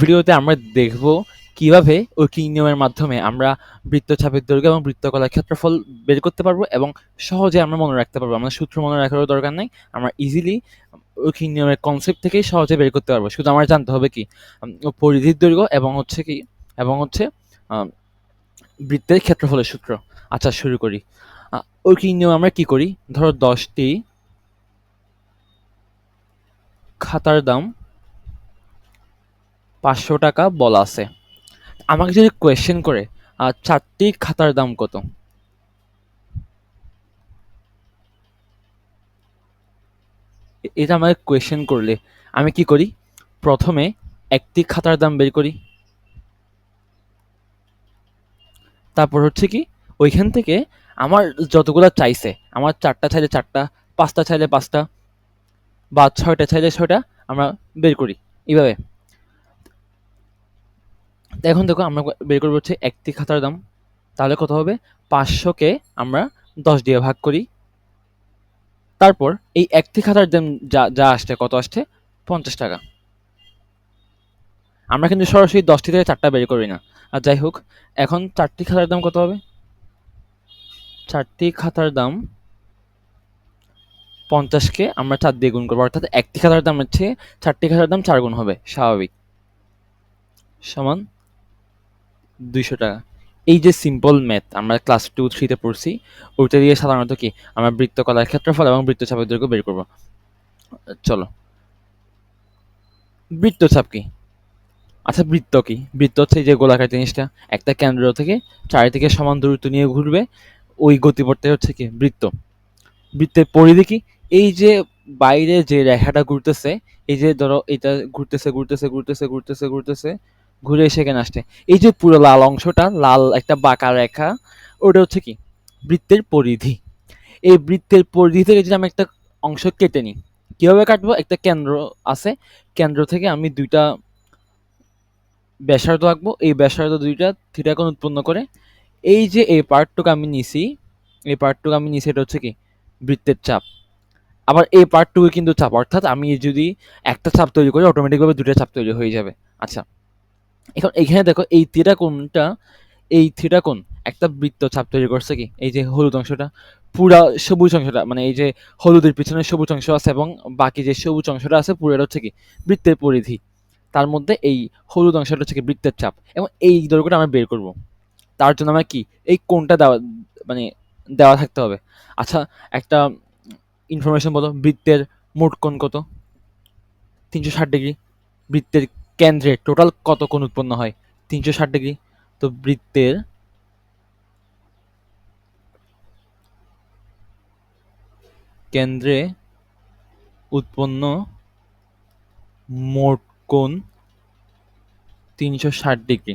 ভিডিওতে আমরা দেখব কীভাবে ঐকিক নিয়মের মাধ্যমে আমরা বৃত্তচাপের দৈর্ঘ্য এবং বৃত্তকলার ক্ষেত্রফল বের করতে পারব এবং সহজে আমরা মনে রাখতে পারব। আমাদের সূত্র মনে রাখারও দরকার নেই। আমরা ইজিলি ঐকিক নিয়মের কনসেপ্ট থেকেই সহজে বের করতে পারব। শুধু আমার জানতে হবে কি পরিধির দৈর্ঘ্য এবং হচ্ছে কি, এবং হচ্ছে বৃত্তের ক্ষেত্রফলের সূত্র। আচ্ছা শুরু করি। ঐকিক নিয়ম আমরা কি করি? ধরো দশটি খাতার দাম পাঁচশো টাকা বলা আছে। আমাকে যদি কোয়েশ্চেন করে চারটি খাতার দাম কত? এটা আমাকে কোয়েশ্চেন করলে আমি কি করি? প্রথমে একটি খাতার দাম বের করি। তারপর হচ্ছে কি, ওইখান থেকে আমার যতগুলো চাইছে, আমার চারটা চাইলে চারটা, পাঁচটা চাইলে পাঁচটা, বা ছয়টা চাইলে ছয়টা, আমরা বের করি। এইভাবে। এখন দেখো আমরা বের করব হচ্ছে একটি খাতার দাম। তাহলে কত হবে? পাঁচশোকে আমরা দশ দিয়ে ভাগ করি। তারপর এই একটি খাতার দাম যা যা আসছে, কত আসছে? পঞ্চাশ টাকা। আমরা কিন্তু সরাসরি দশটি থেকে চারটা বের করি না। আর যাই হোক, এখন চারটি খাতার দাম কত হবে? চারটি খাতার দাম পঞ্চাশকে আমরা চার দিয়ে গুণ করব। অর্থাৎ একটি খাতার দাম হচ্ছে, চারটি খাতার দাম চার গুণ হবে, স্বাভাবিক। সমান দুইশো টাকা। এই যে সিম্পল ম্যাথ আমরা ক্লাস টু থ্রিতে পড়ছি, ওইটা দিয়ে সাধারণত কি, আমরা বৃত্তকলার ক্ষেত্রফল এবং বৃত্তচাপের দৈর্ঘ্য বের করব। চলো। বৃত্তচাপ কি? আচ্ছা বৃত্ত কি? বৃত্ত হচ্ছে যে গোলাকার জিনিসটা, একটা কেন্দ্র থেকে চারিদিকে সমান দূরত্ব নিয়ে ঘুরবে, ওই গতিপথটাই হচ্ছে কি, বৃত্ত। বৃত্তের পরিধি কি এই যে বাইরে যে রেখাটা ঘুরতেছে, এই যে ধরো, এটা ঘুরতেছে ঘুরতেছে ঘুরতেছে ঘুরতেছে ঘুরতেছে ঘুরে এসে এখানে আসছে। এই যে পুরো লাল অংশটা, লাল একটা বাঁকা রেখা, ওটা হচ্ছে কি? বৃত্তের পরিধি। এই বৃত্তের পরিধি থেকে যদি আমি একটা অংশ কেটে নিই, কীভাবে কাটবো? একটা কেন্দ্র আছে, কেন্দ্র থেকে আমি দুইটা ব্যাসার্ধ আঁকবো। এই ব্যাসার্ধ দুইটা থিটা কোণ উৎপন্ন করে, এই যে এই পার্টটুকু আমি নিছি, এই পার্টটুকু আমি নিছি, এটা হচ্ছে কি? বৃত্তের চাপ। আবার এই পার্টটুকু কিন্তু চাপ, অর্থাৎ আমি যদি একটা চাপ তৈরি করি অটোমেটিকভাবে দুটো চাপ তৈরি হয়ে যাবে। আচ্ছা এখন এখানে দেখো এই থিটা এই থিটা একটা বৃত্ত চাপ তৈরি করছে কি? এই যে হলুদ অংশটা, পুরা সবুজ অংশটা মানে এই যে হলুদের পিছনে সবুজ অংশ আছে এবং বাকি যে সবুজ অংশটা আছে পুরোটা হচ্ছে কি? বৃত্তের পরিধি। তার মধ্যে এই হলুদ অংশটা হচ্ছে কি? বৃত্তের চাপ এবং এই দৈর্ঘ্যটা আমরা বের করব। তার জন্য আমরা কি? এই কোণটা দেওয়া মানে দেওয়া থাকতে হবে। আচ্ছা একটা ইনফরমেশন বলো। বৃত্তের মোট কোণ কত? তিনশো ষাট ডিগ্রি। বৃত্তের কেন্দ্রে টোটাল কত কোণ উৎপন্ন হয়? তিনশো ষাট ডিগ্রি। তো বৃত্তের কেন্দ্রে উৎপন্ন মোট কোণ তিনশো ষাট ডিগ্রি।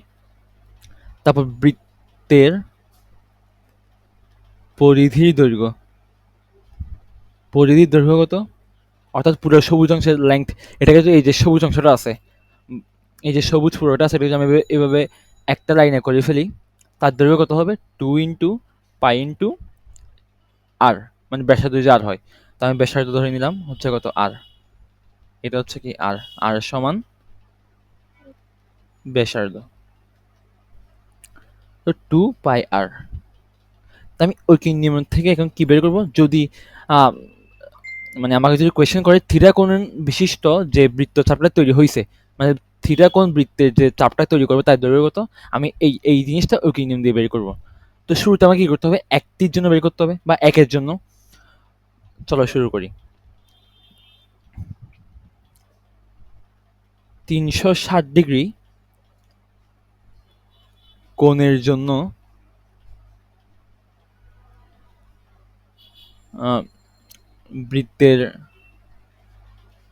তারপর বৃত্তের পরিধির দৈর্ঘ্য। পরিধির দৈর্ঘ্য কত? অর্থাৎ পুরো সবুজ অংশের লেংথ এটাকে এই যে সবুজ অংশটা আছে এই যে সবুজ পুরোটা এটা যদি আমি এভাবে- একটা লাইনে করে ফেলি। তার দৈর্ঘ্য কত হবে? Two into pi into r মানে ব্যাসার্ধ যদি আর হয়। তো আমি ব্যাসার্ধ ধরে নিলাম, হচ্ছে কত? আর। এটা হচ্ছে কি? আর। আর সমান ব্যাসার্ধ। তো টু পাই আর। তো আমি ঐকিক নিয়ম থেকে এখন কি বের করব? যদি মানে আমাকে যদি কোয়েশ্চেন করে, থিটা কোণ বিশিষ্ট যে বৃত্ত বৃত্তচাপটা তৈরি হয়েছে মানে থিটা কোন বৃত্তের যে চাপটা তৈরি করবে তার দৈর্ঘ্য কত আমি এই এই জিনিসটা ঐকিক নিয়ম দিয়ে বের করব। তো শুরুতে আমাকে কি করতে হবে? একটির জন্য বের করতে হবে বা একের জন্য? চলো শুরু করি। তিনশো ষাট ডিগ্রি কোণের জন্য বৃত্তের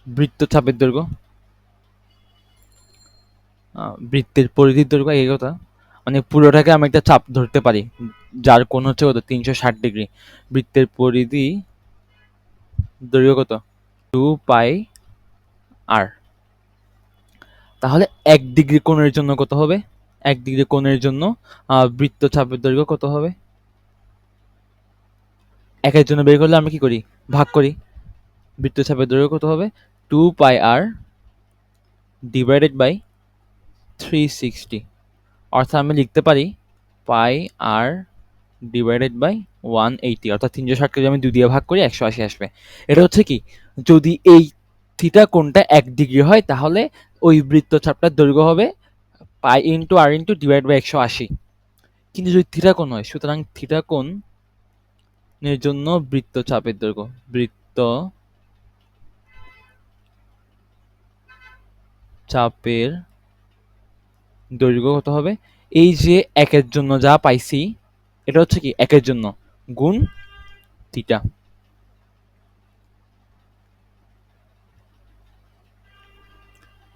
বৃত্তচাপের দৈর্ঘ্য আহ, বৃত্তের পরিধির দৈর্ঘ্য এই কথা। মানে পুরোটাকে আমি একটা চাপ ধরতে পারি। যার কোণ হচ্ছে কত? তিনশো ষাট ডিগ্রি। বৃত্তের পরিধি দৈর্ঘ্য কত? Two pi r. তাহলে এক ডিগ্রি কোণের জন্য কত হবে? এক ডিগ্রি কোণের জন্য আহ, বৃত্তচাপের দৈর্ঘ্য কত হবে? একের জন্য বের করলে আমি কি করি? ভাগ করি। বৃত্ত বৃত্তচাপের দৈর্ঘ্য কত হবে? Two pi r divided by three sixty অর্থাৎ আমি লিখতে পারি pi r divided by one eighty অর্থাৎ তিনশো ষাটকে যদি আমি দুই দিয়ে ভাগ করি, একশো আশি আসবে। এটা হচ্ছে কি, যদি এই থিটা কোণটা এক ডিগ্রি হয়, তাহলে ওই বৃত্তচাপটার দৈর্ঘ্য হবে pi into r into divide by একশো আশি। কিন্তু যদি থিটা কোণ হয়, সুতরাং থিটা কোণ এর জন্য বৃত্তচাপের দৈর্ঘ্য বৃত্ত চাপের দৈর্ঘ্য কত হবে। এই যে একের জন্য যা পাইছি, এটা হচ্ছে কি? একের জন্য গুণ থিটা।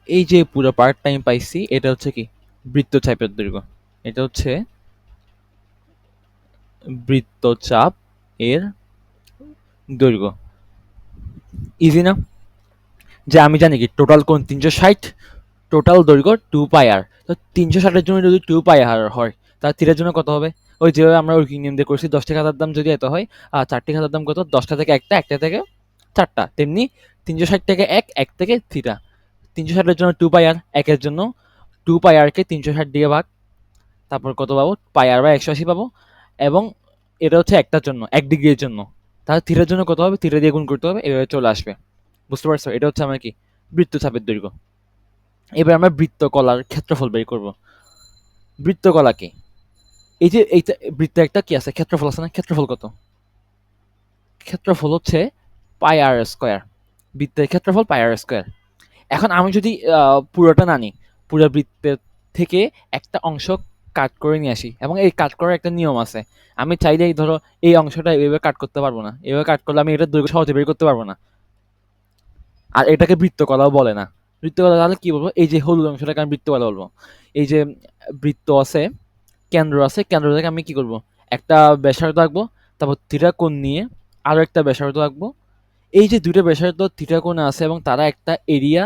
এই যে পুরো পার্ট টাইম পাইছি, এটা হচ্ছে কি? বৃত্ত চাপের দৈর্ঘ্য। এটা হচ্ছে বৃত্তচাপ এর দৈর্ঘ্য। ইজি না? যে আমি জানি কি টোটাল কোন তিনশো ষাট টোটাল দৈর্ঘ্য টু পাই আর তো তিনশো ষাটের জন্য যদি টু পাই আর হয় তার তীরের জন্য কত হবে? ওই যেভাবে আমরা ওই নিয়ম দিয়ে করছি দশটি খাতার দাম যদি এত হয় আর চারটি খাতার দাম কত? দশটা থেকে একটা একটা থেকে চারটা। তেমনি তিনশো ষাট থেকে এক এক থেকে থ্রিটা তিনশো ষাটের জন্য টু পাই আর, একের জন্য টু পাই আরকে তিনশো ষাট দিয়ে ভাগ, তারপর কত পাবো? পাই আর বা একশো আশি পাবো। এবং এটা হচ্ছে একটার জন্য, এক ডিগ্রির জন্য। তাহলে থ্রিটার জন্য কত হবে? থ্রিটা দিয়ে গুণ করতে হবে, এভাবে চলে আসবে। বুঝতে পারছ? এটা হচ্ছে আমার কি? বৃত্তচাপের দৈর্ঘ্য। এবার আমরা বৃত্তকলার ক্ষেত্রফল বের করব। বৃত্তকলা কি? এই যে এইটা বৃত্ত একটা কি আছে? ক্ষেত্রফল আছে না? ক্ষেত্রফল কত? ক্ষেত্রফল হচ্ছে পাই আর স্কোয়ার। বৃত্তের ক্ষেত্রফল পাই আর স্কোয়ার। এখন আমি যদি পুরোটা না নিই পুরো বৃত্তের থেকে একটা অংশ কাট করে নিয়ে আসি, এবং এই কাট করার একটা নিয়ম আছে। আমি চাইলেই ধরো, এই অংশটা এইভাবে কাট করতে পারব না। এইভাবে কাট করলে আমি এটা দৈর্ঘ্য সহজে বের করতে পারব না। আর এটাকে বৃত্তকলাও বলে না। বৃত্তকলা তাহলে কি বলব? এই যে হলুদ অংশটাকে আমি বৃত্তকলা বলব। এই যে বৃত্ত আছে, কেন্দ্র আছে, কেন্দ্র থেকে আমি কি করব? একটা ব্যাসার্ধ আঁকবো, তারপর থিটা কোণ নিয়ে আরও একটা ব্যাসার্ধ আঁকবো। এই যে দুটো ব্যাসার্ধ থিটা কোণে আছে এবং তারা একটা এরিয়া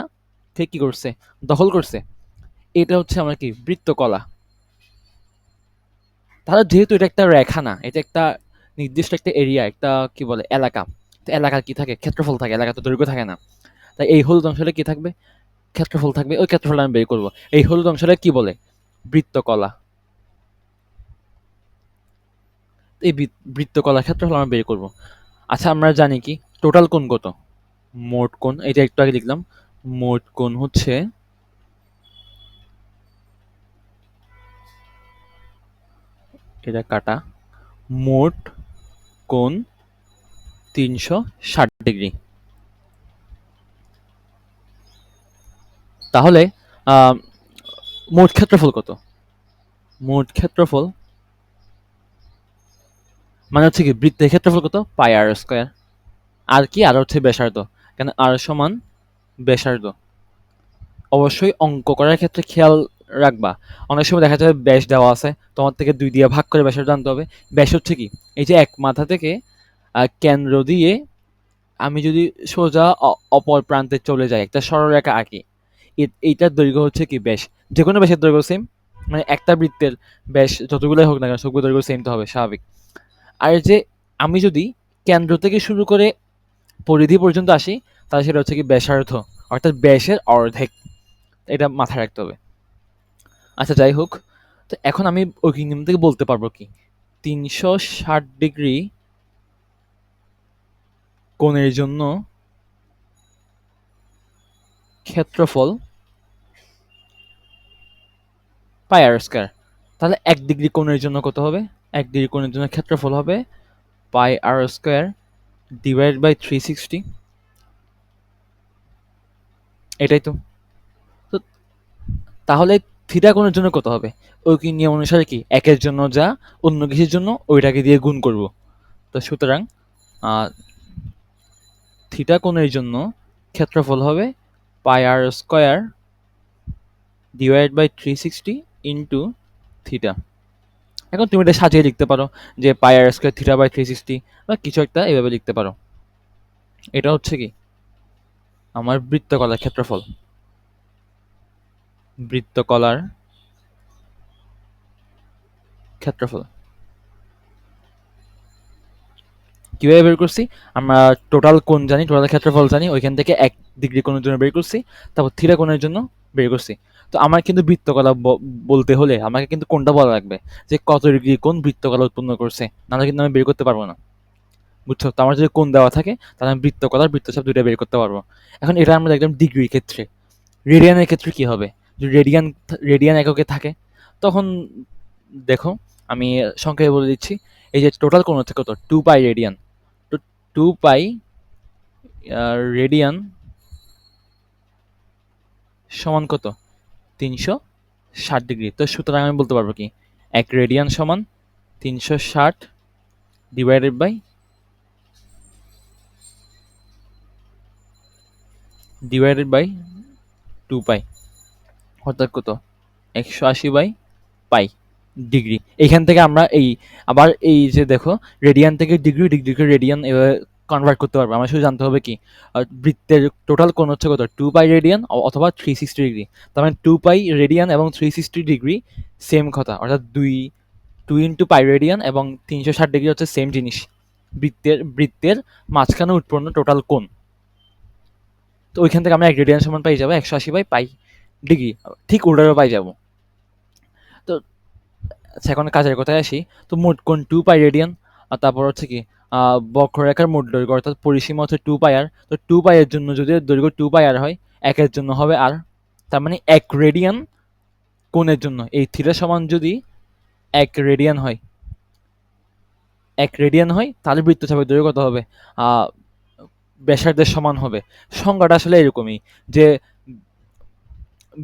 থেকে কি করছে? দখল করছে। এটা হচ্ছে আমার কি? বৃত্তকলা। তাহলে যেহেতু এটা একটা রেখা না, এটা একটা নির্দিষ্ট একটা এরিয়া, একটা কি বলে, এলাকা। তো এলাকার কি থাকে? ক্ষেত্রফল থাকে এলাকা তো দৈর্ঘ্য থাকে না। তাই এই হলুদ অংশটা কি থাকবে? ক্ষেত্রফল থাকবে, ওই ক্ষেত্রফলটা আমি বের করব। এই হলুদ অংশটা কি বলে? বৃত্তকলা। এই বৃত- বৃত্তকলার ক্ষেত্রফল আমরা বের করব। আচ্ছা আমরা জানি কি? টোটাল কোণ কত? মোট কোণ, এটা একটু আগে লিখলাম মোট কোণ হচ্ছে এটা কাটা। মোট কোণ তিনশো ষাট ডিগ্রি। তাহলে মোট ক্ষেত্রফল কত? মোট ক্ষেত্রফল মানে হচ্ছে কি, বৃত্তের ক্ষেত্রফল কত? পাই আর স্কোয়ার। আর কি? আর হচ্ছে ব্যাসার্ধ। কেন? আর সমান ব্যাসার্ধ। অবশ্যই অঙ্ক করার ক্ষেত্রে খেয়াল রাখবা। অনেক সময় দেখা যাবে ব্যাস দেওয়া আছে, তোমার থেকে দুই দিয়ে ভাগ করে ব্যাসার্ধ আনতে হবে। ব্যাস হচ্ছে কি? এই যে এক মাথা থেকে কেন্দ্র দিয়ে আমি যদি সোজা অপর প্রান্তে চলে যাই, একটা সরলরেখা আঁকি এইটার দৈর্ঘ্য হচ্ছে কি ব্যাস? যে কোনো ব্যাসের দৈর্ঘ্য সেম মানে একটা বৃত্তের ব্যাস যতগুলোই হোক না কেন সবগুলো দৈর্ঘ্য সেম তো হবে, স্বাভাবিক। আর যে আমি যদি কেন্দ্র থেকে শুরু করে পরিধি পর্যন্ত আসি, তাহলে সেটা হচ্ছে কি ব্যাসার্ধ, অর্থাৎ ব্যাসের অর্ধেক। এটা মাথায় রাখতে হবে। আচ্ছা যাই হোক, তো এখন আমি ওই নিয়ম থেকে বলতে পারব কি, তিনশো ষাট ডিগ্রি কোণের জন্য ক্ষেত্রফল পাই আর স্কয়ার তাহলে এক ডিগ্রি কোণের জন্য কত হবে? এক ডিগ্রি কোণের জন্য ক্ষেত্রফল হবে pi r square divide by three sixty এটাই তো। তো তাহলে থিটা কোণের জন্য কত হবে? ওই কি নিয়ম অনুসারে কি? একের জন্য যা, অন্য কিছুর জন্য ওইটাকে দিয়ে গুণ করব। তো সুতরাং থিটা কোণের জন্য ক্ষেত্রফল হবে pi r square divide by three sixty into theta এখন তুমি এটা সাজিয়ে লিখতে পারো যে pi r square theta by three sixty বা কিছু একটা এভাবে লিখতে পারো। এটা হচ্ছে কি? আমার বৃত্তকলার ক্ষেত্রফল। বৃত্তকলার ক্ষেত্রফল। কীভাবে বের করছি? আমরা টোটাল কোণ জানি টোটাল ক্ষেত্রফল জানি, ওইখান থেকে এক ডিগ্রি কোণের জন্য বের করছি, তারপর থিটা কোণের জন্য বের করছি। তো আমার কিন্তু বৃত্তকলা বলতে হলে আমাকে কিন্তু কোনটা বলা লাগবে? যে কত ডিগ্রি কোন বৃত্তকলা উৎপন্ন করছে? নাহলে কিন্তু আমি বের করতে পারব না। বুঝছ? তো আমার যদি কোন দেওয়া থাকে, তাহলে আমি বৃত্তকলার বৃত্তচাপ দুইটা বের করতে পারব। এখন এটা আমরা দেখলাম ডিগ্রির ক্ষেত্রে। রেডিয়ানের ক্ষেত্রে কি হবে? যদি রেডিয়ান রেডিয়ান এককে থাকে, তখন দেখো, আমি সংক্ষেপে বলে দিচ্ছি। এই যে টোটাল কোণ হচ্ছে কত? টু পাই রেডিয়ান তো টু পাই রেডিয়ান সমান কত? তিনশো ষাট ডিগ্রি। তো সুতরাং আমি বলতে পারব কি, এক রেডিয়ান সমান তিনশো ষাট divided by divided by two pi অর্থাৎ কত? একশো আশি বাই পাই ডিগ্রি। এখান থেকে আমরা এই, আবার এই যে দেখো রেডিয়ান থেকে ডিগ্রি ডিগ্রি থেকে রেডিয়ান এভাবে কনভার্ট করতে পারব। আমার শুধু জানতে হবে কি বৃত্তের টোটাল কোণ হচ্ছে কত? টু পাই রেডিয়ান অথবা থ্রি সিক্সটি ডিগ্রি তার মানে টু পাই রেডিয়ান এবং থ্রি সিক্সটি ডিগ্রি সেম কথা। অর্থাৎ দুই টু ইন্টু পাই রেডিয়ান এবং তিনশো ষাট ডিগ্রি হচ্ছে সেম জিনিস। বৃত্তের বৃত্তের মাঝখানে উৎপন্ন টোটাল কোণ। তো ওইখান থেকে আমরা এক রেডিয়ান সমান পাই যাব, একশো আশি বাই পাই ডিগ্রি ঠিক উল্টারও পাই যাব। তো আচ্ছা এখন কাজের কথায় আসি। তো মোট কোণ টু পাই রেডিয়ান আর তারপর হচ্ছে কি বক্ররেখার মোট দৈর্ঘ্য, অর্থাৎ পরিসীমা হচ্ছে টু পাই আর তো টু পাই এর জন্য যদি দৈর্ঘ্য টু পাই আর হয়, একের জন্য হবে আর তার মানে এক রেডিয়ান কোণের জন্য, এই থিটা সমান যদি এক রেডিয়ান হয়, এক রেডিয়ান হয়, তাহলে বৃত্ত বৃত্তচাপের দৈর্ঘ্য কত হবে? ব্যাসার্ধের সমান হবে। সংজ্ঞাটা আসলে এরকমই, যে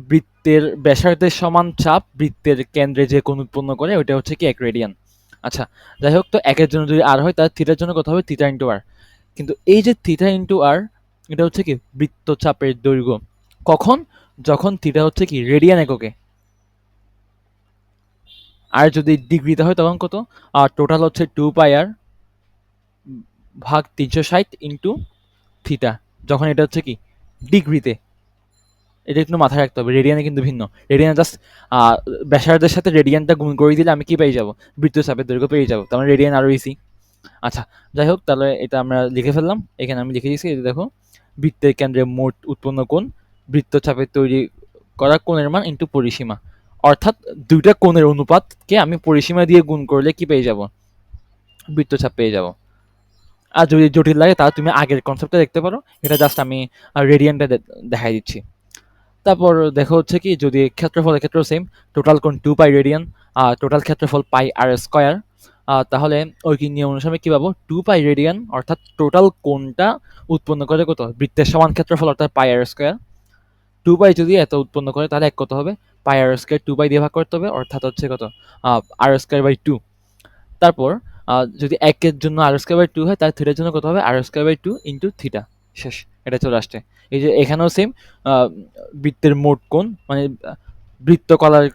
বৃত্তের ব্যাসার্ধের সমান চাপ বৃত্তের কেন্দ্রে যে কোণ উৎপন্ন করে, ওইটা হচ্ছে কি এক রেডিয়ান আচ্ছা যাই হোক তো একের জন্য যদি আর হয়, তাহলে থিটার জন্য কত হবে? থিটা ইন্টু আর কিন্তু এই যে থিটা ইন্টু আর এটা হচ্ছে কি? বৃত্তচাপের দৈর্ঘ্য। কখন? যখন থিটা হচ্ছে কি? রেডিয়ান এককে। আর যদি ডিগ্রিতে হয়, তখন কত? আর টোটাল হচ্ছে টু পাই আর ভাগ তিনশো ষাট ইন্টু থিটা যখন এটা হচ্ছে কি? ডিগ্রিতে এটা একটু মাথায় রাখতে হবে। রেডিয়ানে কিন্তু ভিন্ন। রেডিয়ান জাস্ট ব্যাসার্ধের সাথে রেডিয়ানটা গুণ করে দিলে আমি কি পেয়ে যাব? বৃত্ত চাপের দৈর্ঘ্য পেয়ে যাব। তার মানে রেডিয়ান আরও ইসি আচ্ছা যাই হোক, তাহলে এটা আমরা লিখে ফেললাম। এখানে আমি লিখে দিয়েছি এটা দেখো। বৃত্তের কেন্দ্রে মোট উৎপন্ন কোণ। বৃত্তচাপের তৈরি করা কোণের মান ইন্টু পরিসীমা। অর্থাৎ দুইটা কোণের অনুপাতকে আমি পরিসীমা দিয়ে গুণ করলে কি পেয়ে যাব? বৃত্তচাপ পেয়ে যাব। আর যদি জটিল লাগে, তাহলে তুমি আগের কনসেপ্টটা দেখতে পারো। এটা জাস্ট আমি রেডিয়ানটা দেখাই দিচ্ছি। তারপর দেখো হচ্ছে কি, যদি ক্ষেত্রফলের ক্ষেত্রেও সেম টোটাল কোণ টু পাই রেডিয়ান আর টোটাল ক্ষেত্রফল পাই আর স্কোয়ার তাহলে ওই কি নিয়ম অনুসারে কি পাবো? টু পাই রেডিয়ান অর্থাৎ টোটাল কোণটা উৎপন্ন করে কত? বৃত্তের সমান ক্ষেত্রফল, অর্থাৎ পাই আর স্কোয়ার টু পাই যদি এত উৎপন্ন করে, তাহলে এক কত হবে? পাই আর স্কোয়ার টু পাই দিয়ে ভাগ করতে হবে, অর্থাৎ হচ্ছে কত? আর স্কোয়ার বাই টু তারপর যদি একের জন্য আর স্কোয়ার বাই টু হয়, তাহলে থিটার জন্য কত হবে? R square by two into theta শেষ, এটা চলে আসছে। এই যে এখানেও সেম বৃত্তের মোট কোণ মানে বৃত্তকলার,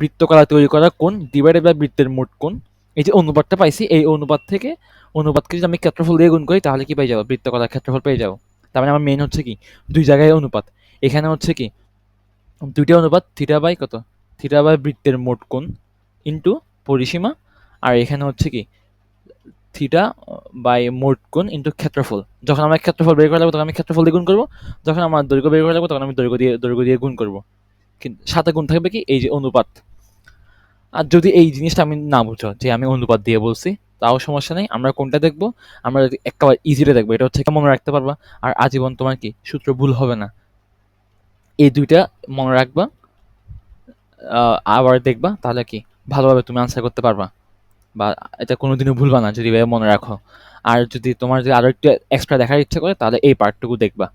বৃত্তকলা তৈরি করা কোণ ডিভাইডেড বাই বৃত্তের মোট কোণ। এই যে অনুপাতটা পাইছি, এই অনুপাত থেকে অনুপাতকে যদি আমি ক্ষেত্রফল দিয়ে গুণ করি, তাহলে কি পেয়ে যাব? বৃত্তকলার ক্ষেত্রফল পেয়ে যাব। তার মানে আমার মেন হচ্ছে কি? দুই জায়গায় অনুপাত। এখানে হচ্ছে কি? দুইটা অনুপাত থিটা বাই কত? থিটা বাই বৃত্তের মোট কোণ ইন্টু পরিসীমা। আর এখানে হচ্ছে কি? থিটা বাই মোট কোণ ইন্টু ক্ষেত্রফল। যখন আমার ক্ষেত্রফল বের করা লাগবে তখন আমি ক্ষেত্রফল দিয়ে গুণ করব। যখন আমার দৈর্ঘ্য বের করা লাগবে তখন আমি দৈর্ঘ্য দিয়ে দৈর্ঘ্য দিয়ে গুণ করব। কিন্তু সাথে গুণ থাকবে কি? এই যে অনুপাত। আর যদি এই জিনিসটা আমি না বুঝো, যে আমি অনুপাত দিয়ে বলছি, তাও সমস্যা নেই। আমরা কোনটা দেখব? আমরা যদি একেবারে ইজিতে দেখব। এটা হচ্ছে মনে রাখতে পারবা। আর আজীবন তোমার কি? সূত্র ভুল হবে না। এই দুইটা মনে রাখবা আবার দেখবা, তাহলে কি? ভালোভাবে তুমি আনসার করতে পারবা। বা এটা কোনোদিনও ভুলবা না, যদি মনে রাখো। আর যদি তোমার যদি আরও একটু এক্সট্রা দেখার ইচ্ছা করে, তাহলে এই পার্টটুকু দেখবা।